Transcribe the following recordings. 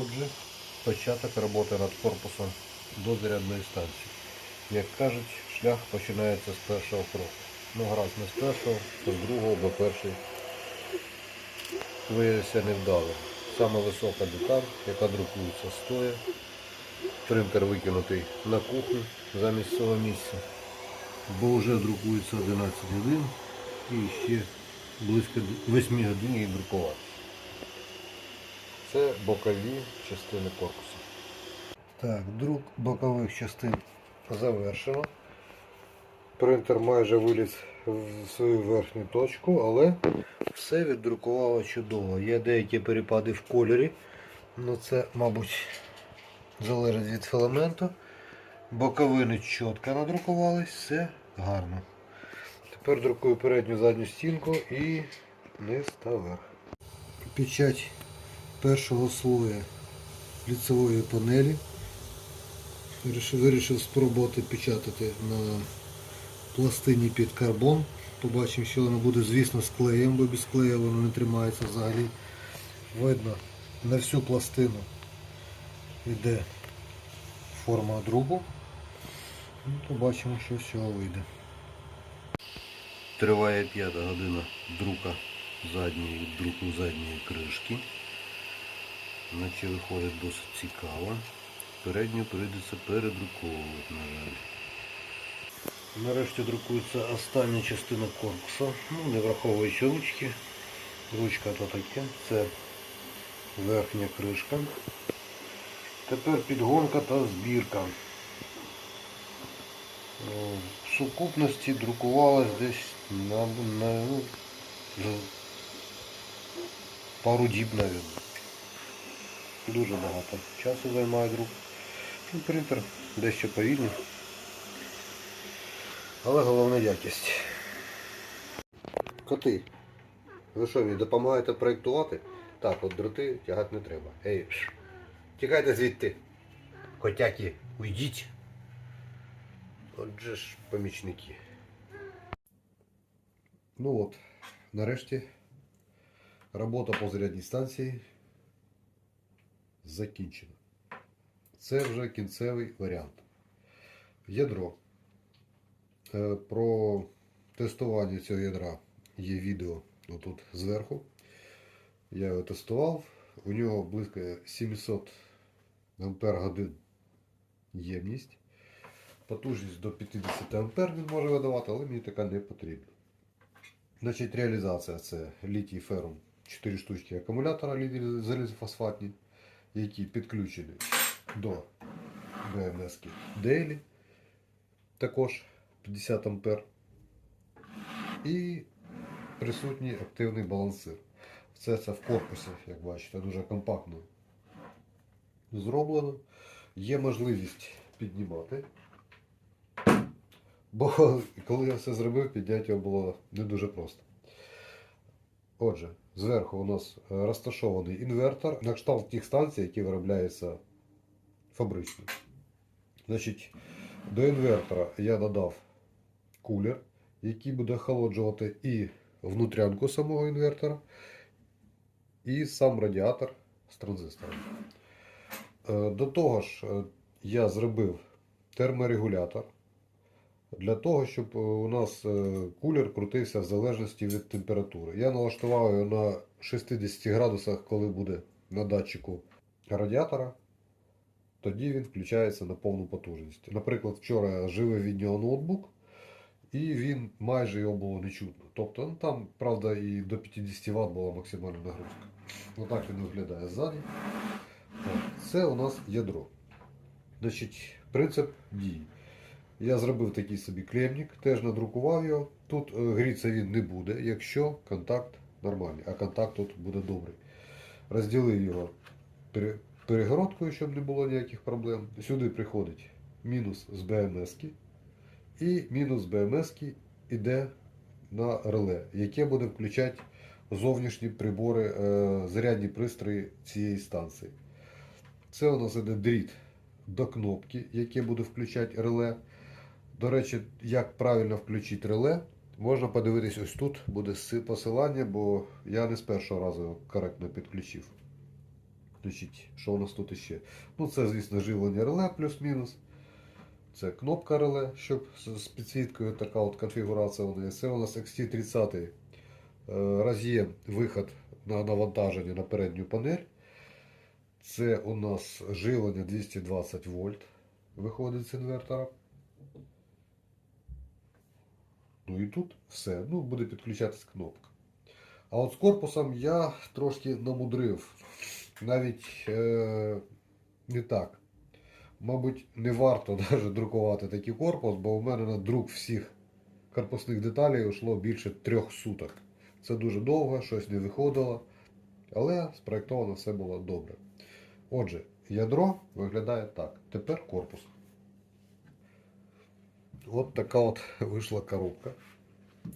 Отже, початок роботи над корпусом до зарядної станції. Як кажуть, шлях починається з першого кроку. Ну, гаразд не з першого, то з другого, бо перший виявився невдалим. Саме висока деталь, яка друкується стоя. Принтер викинутий на кухню замість цього місця. Бо вже друкується 11 годин і ще близько 8 годин її друкувати. Це бокові частини корпусу. Так, друк бокових частин завершено. Принтер майже виліз в свою верхню точку, але все віддрукувало чудово. Є деякі перепади в кольорі, але це, мабуть, залежить від філаменту. Боковини чітко надрукувались, все гарно. Тепер друкую передню задню стінку і низ та верх. Печать першого слоя ліцевої панелі. Вирішив, спробувати печатати на пластині під карбон. Побачимо, що воно буде, звісно, з клеєм, бо без клею воно не тримається взагалі. Видно, на всю пластину йде форма друку. Ну, Побачимо, що з цього вийде. Триває п'ята година друка задньої друку задньої кришки. Наче виходить досить цікаво. Передню прийдеться передруковувати, на жаль. Нарешті друкується остання частина корпусу, ну, не враховуючи ручки. Ручка то таке, це верхня кришка. Тепер підгонка та збірка. В сукупності друкувалось десь на, на ну, пару діб, навіть. Дуже багато часу займає друк. Принтер дещо повільний. Але головна якість. Коти. Ви що, мені допомагаєте проєктувати? Так, от дроти тягати не треба. Ей, тікайте звідти. Котяки, уйдіть. Отже ж помічники. Ну от, нарешті робота по зарядній станції закінчена. Це вже кінцевий варіант. Ядро. Е, Про тестування цього ядра є відео отут зверху. Я його тестував. У нього близько 700 ампер годин ємність. Потужність до 50 ампер він може видавати, але мені така не потрібна. Значить, реалізація це літій ферум 4 штучки акумулятора залізофосфатні, які підключені до БМС Daily, також 50 ампер. І присутній активний балансир. Все це в корпусі, як бачите, дуже компактно зроблено. Є можливість піднімати. Бо коли я все зробив, підняти його було не дуже просто. Отже, зверху у нас е, розташований інвертор на кшталт тих станцій, які виробляються фабрично. Значить, до інвертора я додав кулер, який буде охолоджувати і внутрянку самого інвертора, і сам радіатор з транзистором. Е, До того ж, е, я зробив терморегулятор для того, щоб е, у нас е, кулер крутився в залежності від температури. Я налаштував його на 60 градусах, коли буде на датчику радіатора. Тоді він включається на повну потужність. Наприклад, вчора я живив від нього ноутбук, і він майже його було не чутно. Тобто ну, там, правда, і до 50 Вт була максимальна нагрузка. Отак він виглядає ззаді. Це у нас ядро. Значить, принцип дії. Я зробив такий собі клемник, теж надрукував його. Тут е, грітися він не буде, якщо контакт нормальний, а контакт тут буде добрий. Розділив його перегородкою, щоб не було ніяких проблем. Сюди приходить мінус з БМС. І мінус БМС іде на реле, яке буде включати зовнішні прибори, е, зарядні пристрої цієї станції. Це у нас іде дріт до кнопки, яке буде включати реле. До речі, як правильно включити реле, можна подивитись ось тут, буде посилання, бо я не з першого разу коректно підключив. Значить, що у нас тут іще? Ну, це, звісно, живлення реле плюс-мінус. Це кнопка реле, щоб з з підсвіткою така от конфігурація у неї. Це у нас XT30 е, роз'єм виход на навантаження на передню панель. Це у нас живлення 220 вольт виходить з інвертора. Ну і тут все. Ну, буде підключатись кнопка. А от з корпусом я трошки намудрив. Навіть е, не так. Мабуть, не варто навіть друкувати такий корпус, бо у мене на друк всіх корпусних деталей йшло більше трьох суток. Це дуже довго, щось не виходило, але спроєктовано все було добре. Отже, ядро виглядає так. Тепер корпус. От така от вийшла коробка.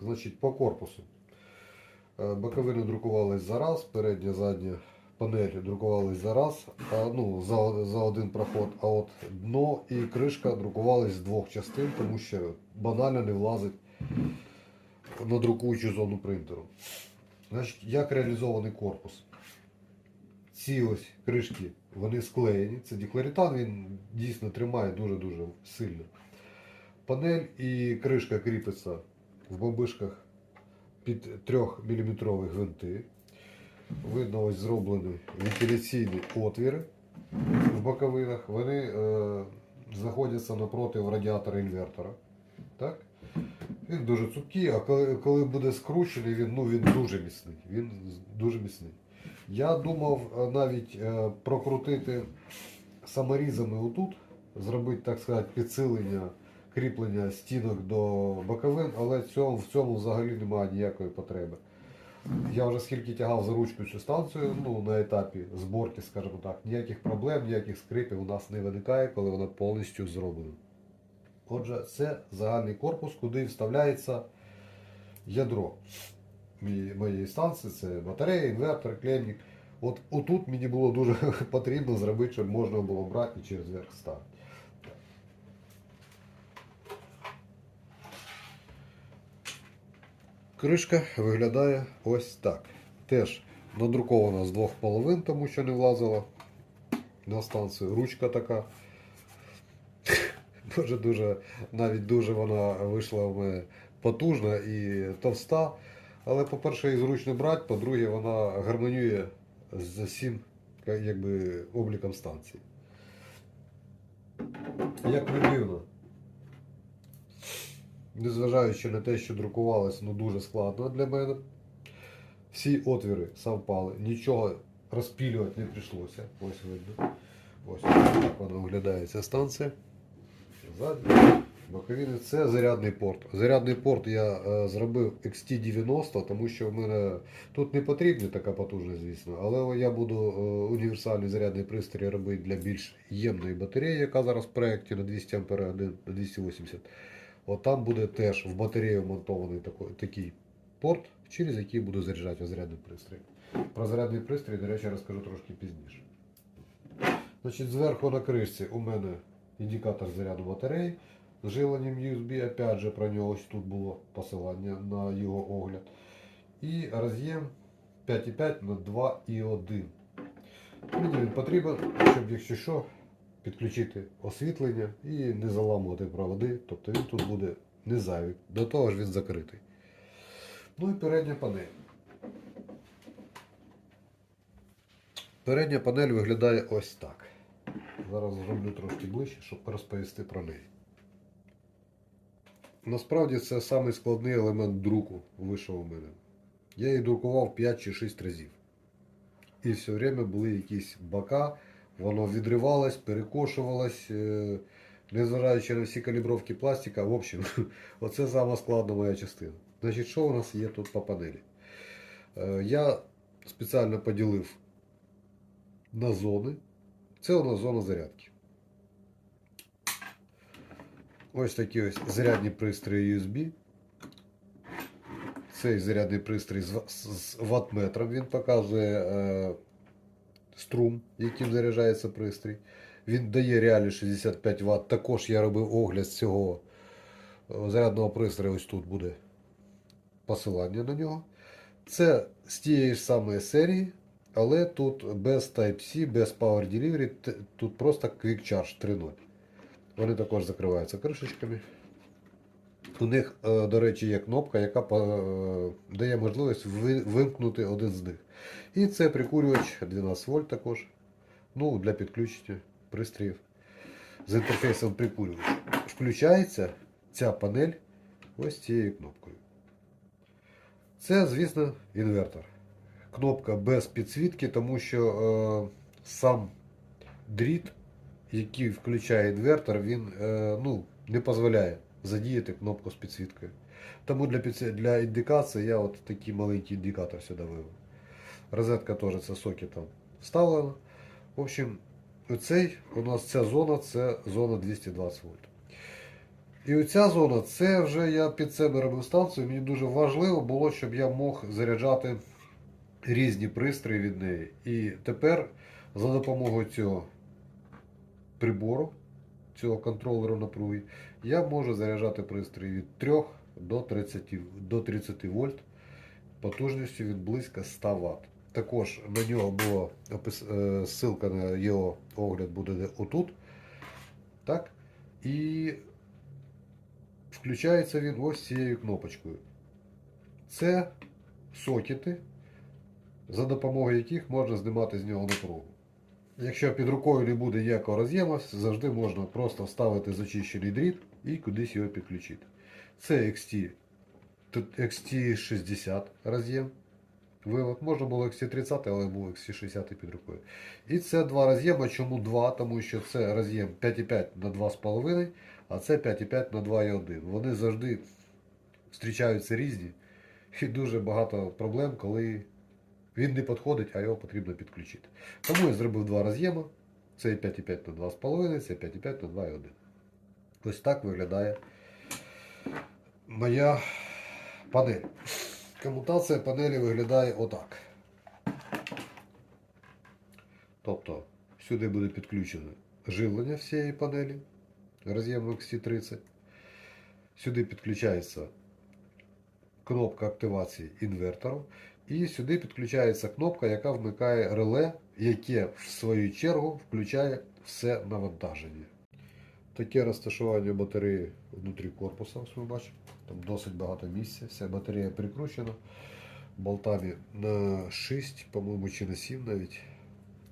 Значить, по корпусу. Е, Боковини друкувались за раз, передня, задня панелі друкувались за раз, ну, за, за один проход, а от дно і кришка друкувались з двох частин, тому що банально не влазить на друкуючу зону принтеру. Значить, як реалізований корпус? Ці ось кришки, вони склеєні. Це дікларітан, він дійсно тримає дуже-дуже сильно. Панель і кришка кріпиться в бомбишках під 3-мм гвинти. Видно, ось зроблені вентиляційні отвіри в боковинах. Вони е, знаходяться напроти радіатора інвертора. Так? Він дуже цупкий, а коли, коли буде скручений, він, ну, він дуже міцний. Він дуже міцний. Я думав е, навіть е, прокрутити саморізами отут, зробити, так сказати, підсилення, кріплення стінок до боковин, але цьому, в цьому взагалі немає ніякої потреби. Я вже скільки тягав за ручку цю станцію, ну, на етапі зборки, скажімо так, ніяких проблем, ніяких скрипів у нас не виникає, коли вона повністю зроблена. Отже, це загальний корпус, куди вставляється ядро моєї станції, це батарея, інвертор, клемник. От отут мені було дуже потрібно зробити, щоб можна було брати через верх ставити. Кришка виглядає ось так. Теж надрукована з двох половин, тому що не влазила на станцію. Ручка така. Дуже дуже, навіть дуже вона вийшла в мене потужна і товста. Але, по-перше, її зручно брати, по-друге, вона гармонює з якби, обліком станції. Як не незважаючи на те, що друкувалось ну, дуже складно для мене, всі отвіри совпали, нічого розпілювати не прийшлося. Ось видно. Ось так вона виглядає ця станція. Ззаді. Боковини це зарядний порт. Зарядний порт я е, зробив XT90, тому що в мене тут не потрібна така потужність, звісно, але я буду е, універсальний зарядний пристрій робити для більш ємної батареї, яка зараз в проєкті на 200 А на 280. От там буде теж в батарею вмонтований такий, такий порт, через який буду заряджати зарядний пристрій. Про зарядний пристрій, до речі, розкажу трошки пізніше. Значить, зверху на кришці у мене індикатор заряду батареї з живленням USB, опять же про нього тут було посилання на його огляд. І роз'єм 5,5 на 2,1. Мені він потрібен, щоб якщо що, підключити освітлення і не заламувати проводи. Тобто він тут буде не зайвий. До того ж він закритий. Ну і передня панель. Передня панель виглядає ось так. Зараз зроблю трошки ближче, щоб розповісти про неї. Насправді це самий складний елемент друку вийшов у мене. Я її друкував 5 чи 6 разів. І все время були якісь бока, воно відривалось, перекошувалось, е, незважаючи на всі калібровки пластика. В общем, оце сама складна моя частина. Значить, що у нас є тут по панелі? Е, Я спеціально поділив на зони. Це у нас зона зарядки. Ось такі ось зарядні пристрої USB. Цей зарядний пристрій з, ва- з- з ваттметром. Він показує е, струм, яким заряджається пристрій. Він дає реально 65 Вт. Також я робив огляд з цього е, зарядного пристрою. Ось тут буде посилання на нього. Це з тієї ж самої серії, Але тут без Type-C, без Power Delivery, тут просто Quick Charge 3.0. Вони також закриваються кришечками. У них, е, до речі, є кнопка, яка е, дає можливість вимкнути один з них. І це прикурювач 12 вольт також. Ну, для підключення пристроїв з інтерфейсом прикурювач. Включається ця панель ось цією кнопкою. Це, звісно, інвертор. Кнопка без підсвітки, тому що е, сам дріт, який включає інвертор, він е, ну, не дозволяє задіяти кнопку з підсвіткою. Тому для, для індикації я от такий маленький індикатор сюди вивів. Розетка теж це сокетом вставлена. В общем, оцей у нас ця зона це зона 220 вольт. І оця зона, це вже я під себе робив станцію. Мені дуже важливо було, щоб я мог заряджати різні пристрої від неї. І тепер за допомогою цього прибору, цього контролеру напруги, я можу заряджати пристрої від 3 до 30, до 30 вольт потужністю від близько 100 Вт. Також на нього була е, ссылка на його огляд буде отут. Так? І включається він ось цією кнопочкою. Це сокети, за допомогою яких можна знімати з нього напругу. Якщо під рукою не буде ніякого роз'єму, завжди можна просто вставити зачищений дріт і кудись його підключити. Це XT, XT60 роз'єм. Вивод. Можна було XT30, але був XT60 під рукою. І це два роз'єми. Чому два? Тому що це роз'єм 5,5 на 2,5, а це 5,5 на 2,1. Вони завжди зустрічаються різні. І дуже багато проблем, коли він не підходить, а його потрібно підключити. Тому я зробив два роз'єми. Це 5,5 на 2,5, це 5,5 на 2,1. Ось так виглядає моя панель. Комутація панелі виглядає отак. Тобто сюди буде підключено живлення всієї панелі роз'єму XT30. Сюди підключається кнопка активації інвертору. І сюди підключається кнопка, яка вмикає реле, яке в свою чергу включає все навантаження. Таке розташування батареї внутрі корпуса, ось ми бачимо. Там досить багато місця. Вся батарея прикручена болтами на 6, по-моєму, чи на 7 навіть.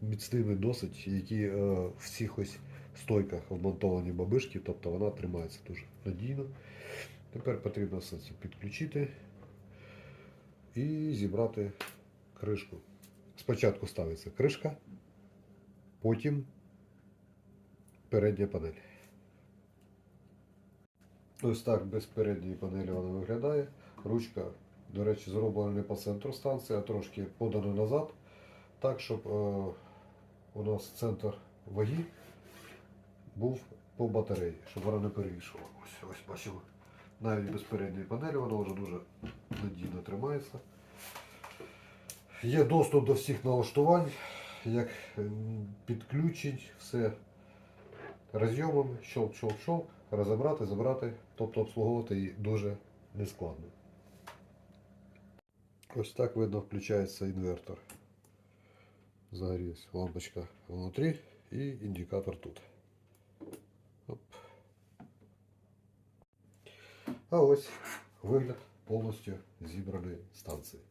Міцними досить, які е, в цих ось стойках вмонтовані бабишки, тобто вона тримається дуже надійно. Тепер потрібно все це підключити і зібрати кришку. Спочатку ставиться кришка, потім передня панель. Ось так без передньої панелі вона виглядає. Ручка, до речі, зроблена не по центру станції, а трошки подана назад. Так, щоб е, у нас центр ваги був по батареї, щоб вона не перевішувала. Ось, ось бачимо. Навіть без передньої панелі вона вже дуже надійно тримається. Є доступ до всіх налаштувань, як м, підключень, все розйомами, щолк, щолк, щолк, розібрати, забрати, тобто обслуговувати її дуже нескладно. Ось так видно включається інвертор. Загорілась лампочка внутрі і індикатор тут. Оп. А ось вигляд повністю зібраної станції.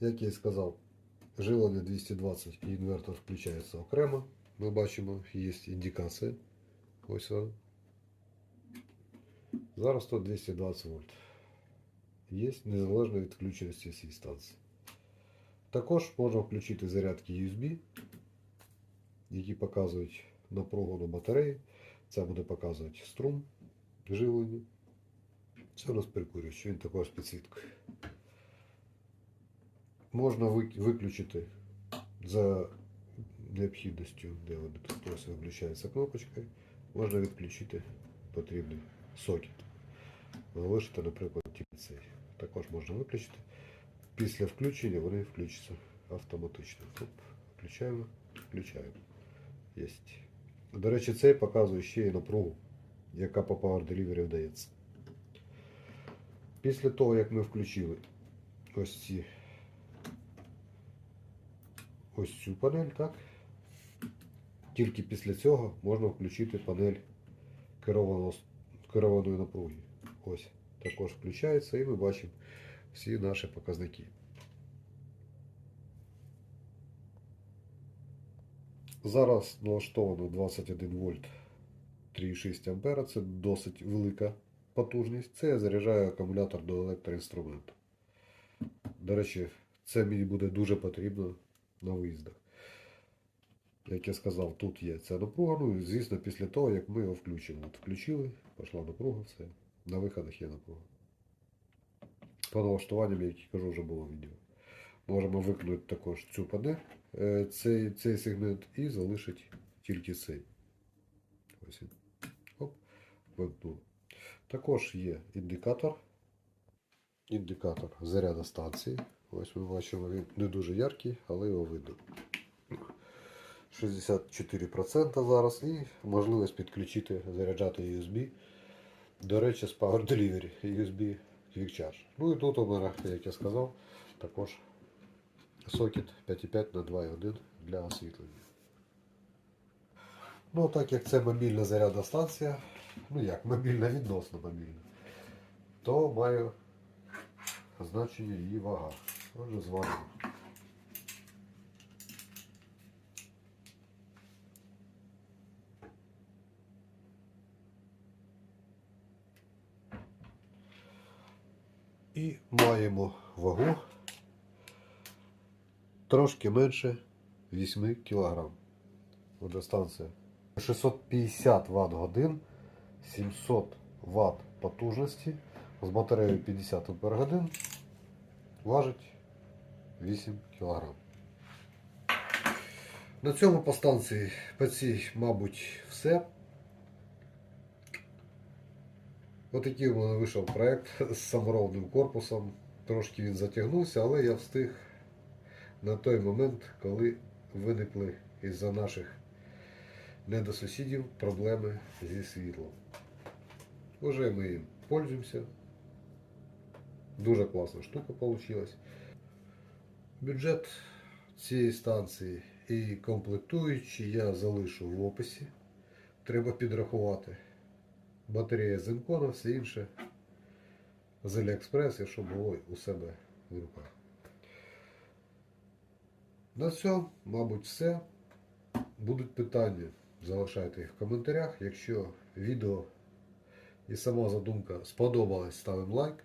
Як я і сказав, живлення 220 і інвертор включається окремо. Ми бачимо, є індикація. Ось вона. Зараз тут 220 вольт. Є незалежно від включеності цієї станції. Також можна включити зарядки USB, які показують напругу на батареї. Це буде показувати струм живлення. Це у нас прикурювач, він також з підсвіткою. Можна виключити за необхідністю, де вони тут просто виключається кнопочкою. Можна відключити потрібний сокет. Залишити, наприклад, тільки цей. Також можна виключити. Після включення вони включаться автоматично. Оп, включаємо, включаємо. Єсть. До речі, цей показує ще і напругу, яка по Power Delivery вдається. Після того, як ми включили ось ці ось цю панель, так? Тільки після цього можна включити панель керованої напруги. Ось також включається і ми бачимо всі наші показники. Зараз налаштовано 21 вольт 3,6 ампера. Це досить велика потужність. Це я заряджаю акумулятор до електроінструменту. До речі, це мені буде дуже потрібно на виїздах. Як я сказав, тут є ця напруга. Ну, звісно, після того, як ми його включимо. От включили, пішла напруга, все. На виходах є напруга. По налаштуванням, як я кажу, вже було відео. Можемо виконати також цю панель, е, цей, цей сегмент і залишити тільки цей. Ось він. Оп, вимкнули. Також є індикатор. Індикатор заряду станції. Ось ми бачимо, він не дуже яркий, але його видно. 64% зараз і можливість підключити, заряджати USB. До речі, з Power Delivery USB Quick Charge. Ну і тут у мене, як я сказав, також сокет 5,5 на 2,1 для освітлення. Ну, так як це мобільна зарядна станція, ну як, мобільна відносно мобільна, то має значення її вага. Отже, зважимо. І маємо вагу трошки менше 8 кг. Отже, станція 650 Вт годин, 700 Вт потужності з батареєю 50 Ах важить 8 кг. На цьому по станції по цій, мабуть, все. Отакий у мене вийшов проект з саморобним корпусом. Трошки він затягнувся, але я встиг на той момент, коли виникли із-за наших недосусідів проблеми зі світлом. Уже ми їм пользуємося. Дуже класна штука вийшла. Бюджет цієї станції і комплектуючі я залишу в описі. Треба підрахувати. Батарея з Інкона, все інше з Аліекспрес, якщо було у себе в руках. На цьому, мабуть, все. Будуть питання, залишайте їх в коментарях. Якщо відео і сама задумка сподобалась, ставимо лайк.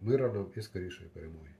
Мира нам і скорішої перемоги.